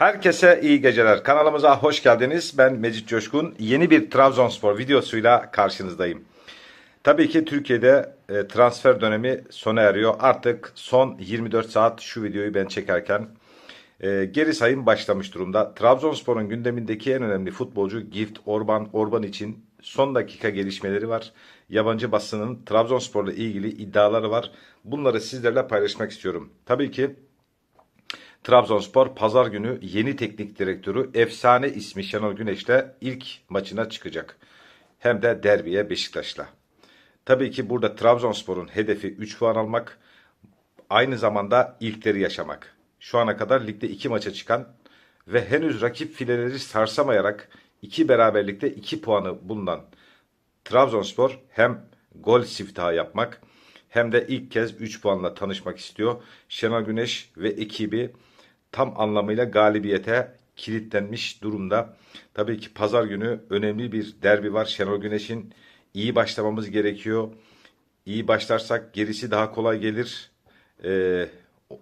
Herkese iyi geceler. Kanalımıza hoş geldiniz. Ben Mecit Coşkun. Yeni bir Trabzonspor videosuyla karşınızdayım. Tabii ki Türkiye'de e, transfer dönemi sona eriyor. Artık son 24 saat şu videoyu ben çekerken e, geri sayım başlamış durumda. Trabzonspor'un gündemindeki en önemli futbolcu Gift Orban. Orban için son dakika gelişmeleri var. Yabancı basının Trabzonspor'la ilgili iddiaları var. Bunları sizlerle paylaşmak istiyorum. Tabii ki Trabzonspor pazar günü yeni teknik direktörü efsane ismi Şenol Güneş'le ilk maçına çıkacak. Hem de derbiye Beşiktaş'la. Tabii ki burada Trabzonspor'un hedefi 3 puan almak, aynı zamanda ilkleri yaşamak. Şu ana kadar ligde 2 maça çıkan ve henüz rakip fileleri sarsamayarak iki beraberlikte 2 puanı bulunan Trabzonspor hem gol siftahı yapmak hem de ilk kez 3 puanla tanışmak istiyor. Şenol Güneş ve ekibi tam anlamıyla galibiyete kilitlenmiş durumda. Tabii ki pazar günü önemli bir derbi var. Şenol Güneş'in iyi başlamamız gerekiyor. İyi başlarsak gerisi daha kolay gelir. Ee,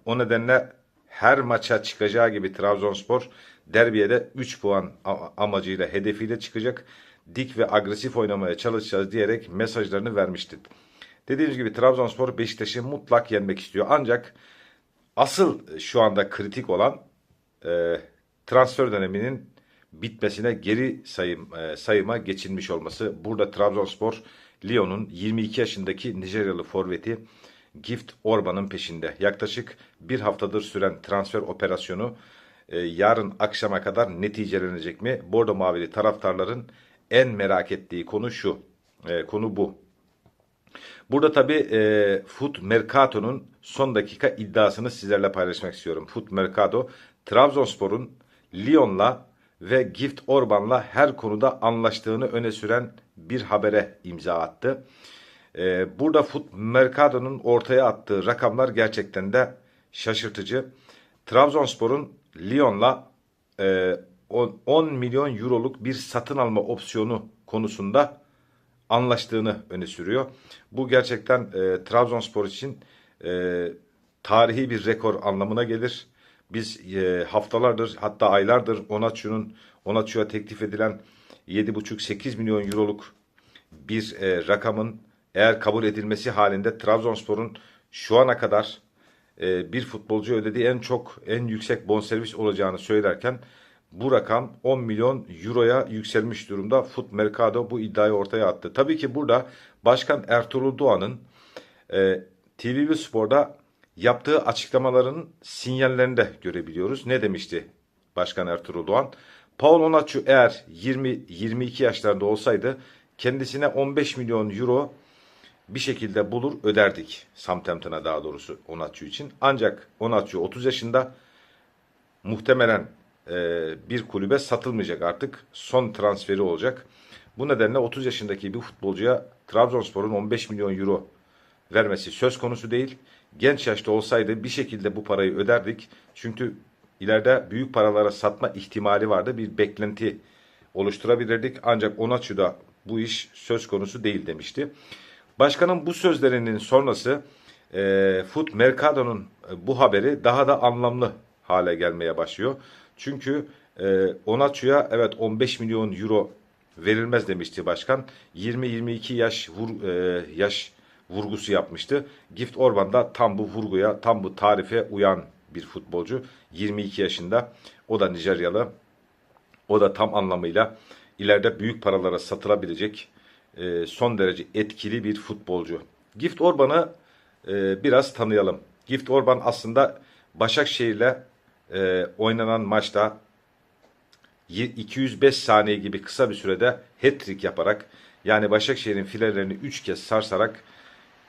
o nedenle her maça çıkacağı gibi Trabzonspor derbiye de 3 puan amacıyla hedefiyle çıkacak. Dik ve agresif oynamaya çalışacağız diyerek mesajlarını vermişti. Dediğimiz gibi Trabzonspor Beşiktaş'ı mutlak yenmek istiyor. Ancak asıl şu anda kritik olan e, transfer döneminin bitmesine geri sayım e, sayıma geçilmiş olması. Burada Trabzonspor Lyon'un 22 yaşındaki Nijeryalı forveti Gift Orban'ın peşinde. Yaklaşık bir haftadır süren transfer operasyonu e, yarın akşama kadar neticelenecek mi? Bordo Mavili taraftarların en merak ettiği konu şu. E, konu bu. Burada tabii e, Foot Mercato'nun son dakika iddiasını sizlerle paylaşmak istiyorum. Foot Mercato, Trabzonspor'un Lyon'la ve Gift Orban'la her konuda anlaştığını öne süren bir habere imza attı. E, burada Foot Mercado'nun ortaya attığı rakamlar gerçekten de şaşırtıcı. Trabzonspor'un Lyon'la e, 10 10 milyon euroluk bir satın alma opsiyonu konusunda anlaştığını öne sürüyor. Bu gerçekten e, Trabzonspor için e, tarihi bir rekor anlamına gelir. Biz e, haftalardır hatta aylardır Onaçu'nun Onaçu'ya teklif edilen 7,5-8 milyon euroluk bir e, rakamın eğer kabul edilmesi halinde Trabzonspor'un şu ana kadar e, bir futbolcu ödediği en çok en yüksek bonservis olacağını söylerken bu rakam 10 milyon euroya yükselmiş durumda. Foot Mercado bu iddiayı ortaya attı. Tabii ki burada Başkan Ertuğrul Doğan'ın e, TVB Spor'da yaptığı açıklamaların sinyallerini de görebiliyoruz. Ne demişti Başkan Ertuğrul Doğan? Paul Onaçu eğer 20-22 yaşlarında olsaydı kendisine 15 milyon euro bir şekilde bulur öderdik. Southampton'a daha doğrusu Onaçu için. Ancak Onaçu 30 yaşında muhtemelen e, bir kulübe satılmayacak artık. Son transferi olacak. Bu nedenle 30 yaşındaki bir futbolcuya Trabzonspor'un 15 milyon euro vermesi söz konusu değil. Genç yaşta olsaydı bir şekilde bu parayı öderdik. Çünkü ileride büyük paralara satma ihtimali vardı. Bir beklenti oluşturabilirdik. Ancak Onaçu'da bu iş söz konusu değil demişti. Başkanın bu sözlerinin sonrası e, Foot Mercado'nun bu haberi daha da anlamlı hale gelmeye başlıyor. Çünkü e, Onaçu'ya evet 15 milyon euro verilmez demişti başkan. 20-22 yaş vur, e, yaş vurgusu yapmıştı. Gift Orban da tam bu vurguya, tam bu tarife uyan bir futbolcu. 22 yaşında. O da Nijeryalı. O da tam anlamıyla ileride büyük paralara satılabilecek e, son derece etkili bir futbolcu. Gift Orban'ı e, biraz tanıyalım. Gift Orban aslında Başakşehir'le e, oynanan maçta 205 saniye gibi kısa bir sürede hat-trick yaparak yani Başakşehir'in filelerini 3 kez sarsarak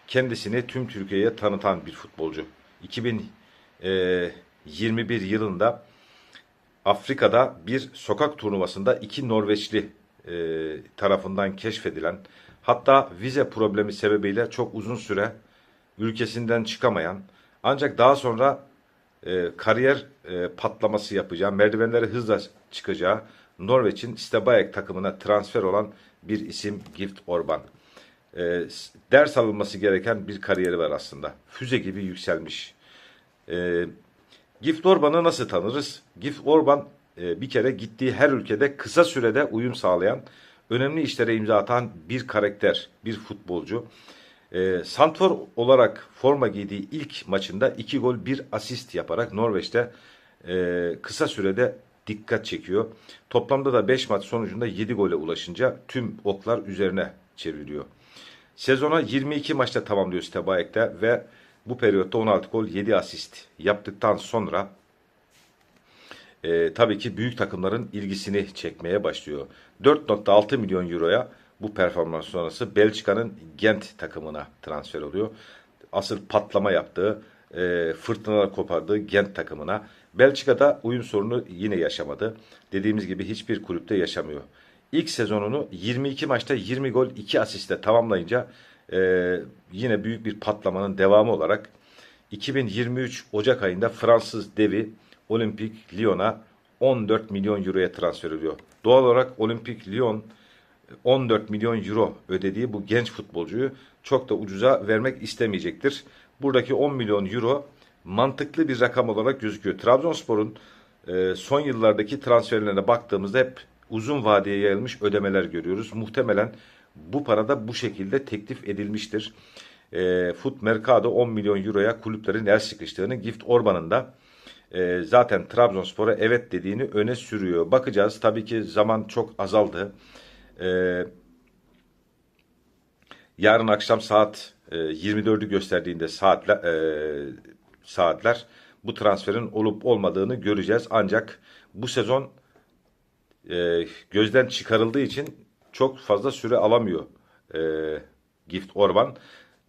kendisini tüm Türkiye'ye tanıtan bir futbolcu. 2021 yılında Afrika'da bir sokak turnuvasında iki Norveçli e, tarafından keşfedilen hatta vize problemi sebebiyle çok uzun süre ülkesinden çıkamayan ancak daha sonra e, kariyer e, patlaması yapacağı, merdivenleri hızla çıkacağı Norveç'in Stebayek takımına transfer olan bir isim Gift Orban. E, ders alınması gereken bir kariyeri var aslında. Füze gibi yükselmiş. E, Gift Orban'ı nasıl tanırız? Gift Orban e, bir kere gittiği her ülkede kısa sürede uyum sağlayan, önemli işlere imza atan bir karakter, bir futbolcu. E, Santfor olarak forma giydiği ilk maçında 2 gol 1 asist yaparak Norveç'te e, kısa sürede dikkat çekiyor. Toplamda da 5 maç sonucunda 7 gole ulaşınca tüm oklar üzerine çevriliyor. Sezona 22 maçta tamamlıyor Stebayek'te ve bu periyotta 16 gol 7 asist yaptıktan sonra e, tabii ki büyük takımların ilgisini çekmeye başlıyor. 4.6 milyon euroya bu performans sonrası Belçika'nın Gent takımına transfer oluyor. Asıl patlama yaptığı, e, fırtınalar kopardığı Gent takımına. Belçika'da uyum sorunu yine yaşamadı. Dediğimiz gibi hiçbir kulüpte yaşamıyor. İlk sezonunu 22 maçta 20 gol 2 asiste tamamlayınca e, yine büyük bir patlamanın devamı olarak 2023 Ocak ayında Fransız devi Olimpik Lyon'a 14 milyon euroya transfer ediyor. Doğal olarak Olimpik Lyon 14 milyon euro ödediği bu genç futbolcuyu çok da ucuza vermek istemeyecektir. Buradaki 10 milyon euro mantıklı bir rakam olarak gözüküyor. Trabzonspor'un e, son yıllardaki transferlerine baktığımızda hep uzun vadeye yayılmış ödemeler görüyoruz. Muhtemelen bu para da bu şekilde teklif edilmiştir. E, Foot Mercado 10 milyon euroya kulüplerin el sıkıştığını Gift Orban'ın da e, zaten Trabzonspor'a evet dediğini öne sürüyor. Bakacağız. Tabii ki zaman çok azaldı. E, yarın akşam saat e, 24'ü gösterdiğinde saatler, e, saatler bu transferin olup olmadığını göreceğiz. Ancak bu sezon e, gözden çıkarıldığı için çok fazla süre alamıyor e, Gift Orban.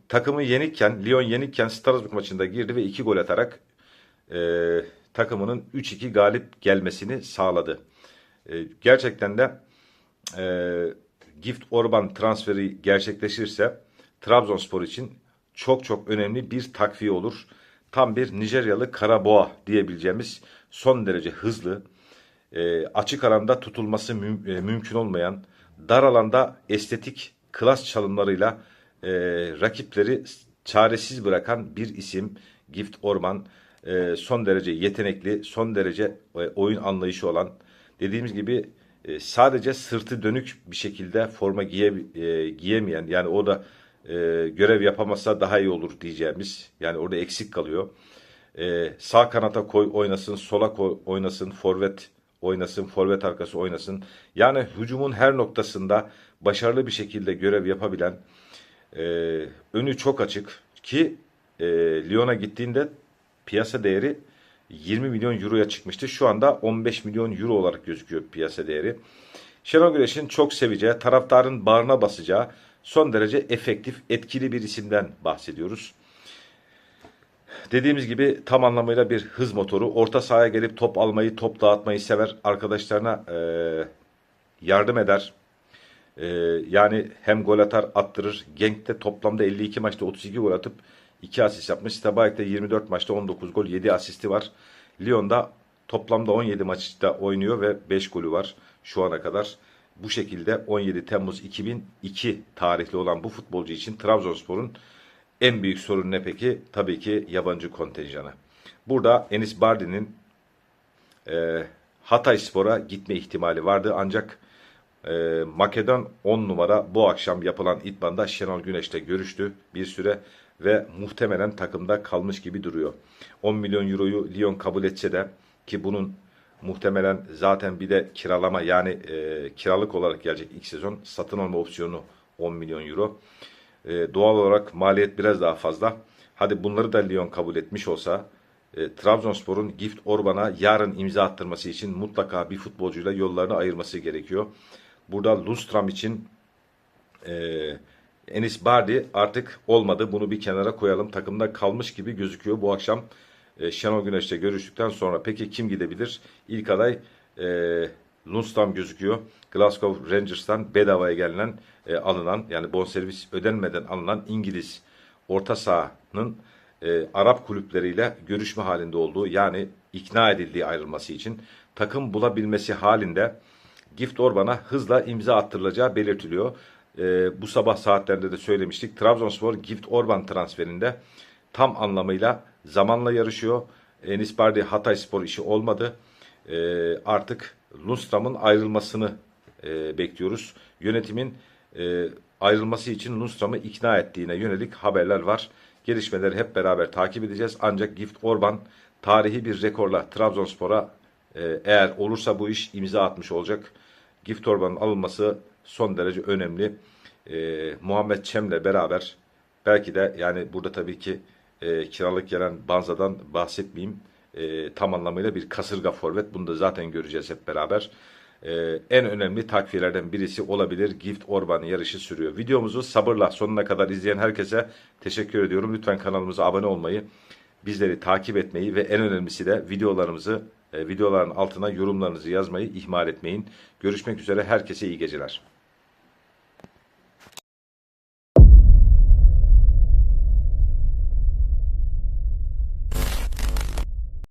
Takımı yenikken, Lyon yenikken Strasbourg maçında girdi ve 2 gol atarak e, takımının 3-2 galip gelmesini sağladı. E, gerçekten de e, Gift Orban transferi gerçekleşirse Trabzonspor için çok çok önemli bir takviye olur. Tam bir Nijeryalı Karaboğa diyebileceğimiz son derece hızlı, e, açık alanda tutulması müm, e, mümkün olmayan, dar alanda estetik klas çalımlarıyla e, rakipleri çaresiz bırakan bir isim Gift Orman. E, son derece yetenekli, son derece e, oyun anlayışı olan, dediğimiz gibi e, sadece sırtı dönük bir şekilde forma giye, e, giyemeyen, yani o da e, görev yapamazsa daha iyi olur diyeceğimiz, yani orada eksik kalıyor. E, sağ kanata koy oynasın, sola koy oynasın, forvet oynasın, forvet arkası oynasın. Yani hücumun her noktasında başarılı bir şekilde görev yapabilen, e, önü çok açık ki e, Lyon'a gittiğinde piyasa değeri 20 milyon euroya çıkmıştı. Şu anda 15 milyon euro olarak gözüküyor piyasa değeri. Şenol Güneş'in çok seveceği, taraftarın bağrına basacağı son derece efektif, etkili bir isimden bahsediyoruz. Dediğimiz gibi tam anlamıyla bir hız motoru. Orta sahaya gelip top almayı, top dağıtmayı sever. Arkadaşlarına e, yardım eder. E, yani hem gol atar, attırır. Genk'te toplamda 52 maçta 32 gol atıp 2 asist yapmış. Stabak'ta 24 maçta 19 gol, 7 asisti var. Lyon'da toplamda 17 maçta oynuyor ve 5 golü var şu ana kadar. Bu şekilde 17 Temmuz 2002 tarihli olan bu futbolcu için Trabzonspor'un en büyük sorun ne peki? Tabii ki yabancı kontenjanı. Burada Enis Bardi'nin e, Hatay Spor'a gitme ihtimali vardı ancak e, Makedon 10 numara bu akşam yapılan idmanda Şenol Güneş'te görüştü bir süre ve muhtemelen takımda kalmış gibi duruyor. 10 milyon euroyu Lyon kabul etse de ki bunun muhtemelen zaten bir de kiralama yani e, kiralık olarak gelecek ilk sezon satın alma opsiyonu 10 milyon euro. E, doğal olarak maliyet biraz daha fazla. Hadi bunları da Lyon kabul etmiş olsa e, Trabzonspor'un Gift Orban'a yarın imza attırması için mutlaka bir futbolcuyla yollarını ayırması gerekiyor. Burada Lustram için e, Enis Bardi artık olmadı. Bunu bir kenara koyalım. Takımda kalmış gibi gözüküyor bu akşam. E, Şenol Güneş'le görüştükten sonra peki kim gidebilir? İlk aday e, Lundstram gözüküyor. Glasgow Rangers'tan bedavaya gelinen e, alınan yani bonservis ödenmeden alınan İngiliz orta sahanın e, Arap kulüpleriyle görüşme halinde olduğu yani ikna edildiği ayrılması için takım bulabilmesi halinde Gift Orban'a hızla imza attırılacağı belirtiliyor. E, bu sabah saatlerinde de söylemiştik. Trabzonspor Gift Orban transferinde tam anlamıyla zamanla yarışıyor. Enis Bardi Hatay Spor işi olmadı. E, artık Lundström'ün ayrılmasını e, bekliyoruz. Yönetimin e, ayrılması için Lundström'ü ikna ettiğine yönelik haberler var. Gelişmeleri hep beraber takip edeceğiz. Ancak Gift Orban tarihi bir rekorla Trabzonspor'a eğer olursa bu iş imza atmış olacak. Gift Orban'ın alınması son derece önemli. E, Muhammed Çem'le beraber belki de yani burada tabii ki e, kiralık gelen Banza'dan bahsetmeyeyim. E, tam anlamıyla bir kasırga forvet. Bunu da zaten göreceğiz hep beraber. E, en önemli takviyelerden birisi olabilir. Gift Orban yarışı sürüyor. Videomuzu sabırla sonuna kadar izleyen herkese teşekkür ediyorum. Lütfen kanalımıza abone olmayı, bizleri takip etmeyi ve en önemlisi de videolarımızı videoların altına yorumlarınızı yazmayı ihmal etmeyin. Görüşmek üzere. Herkese iyi geceler.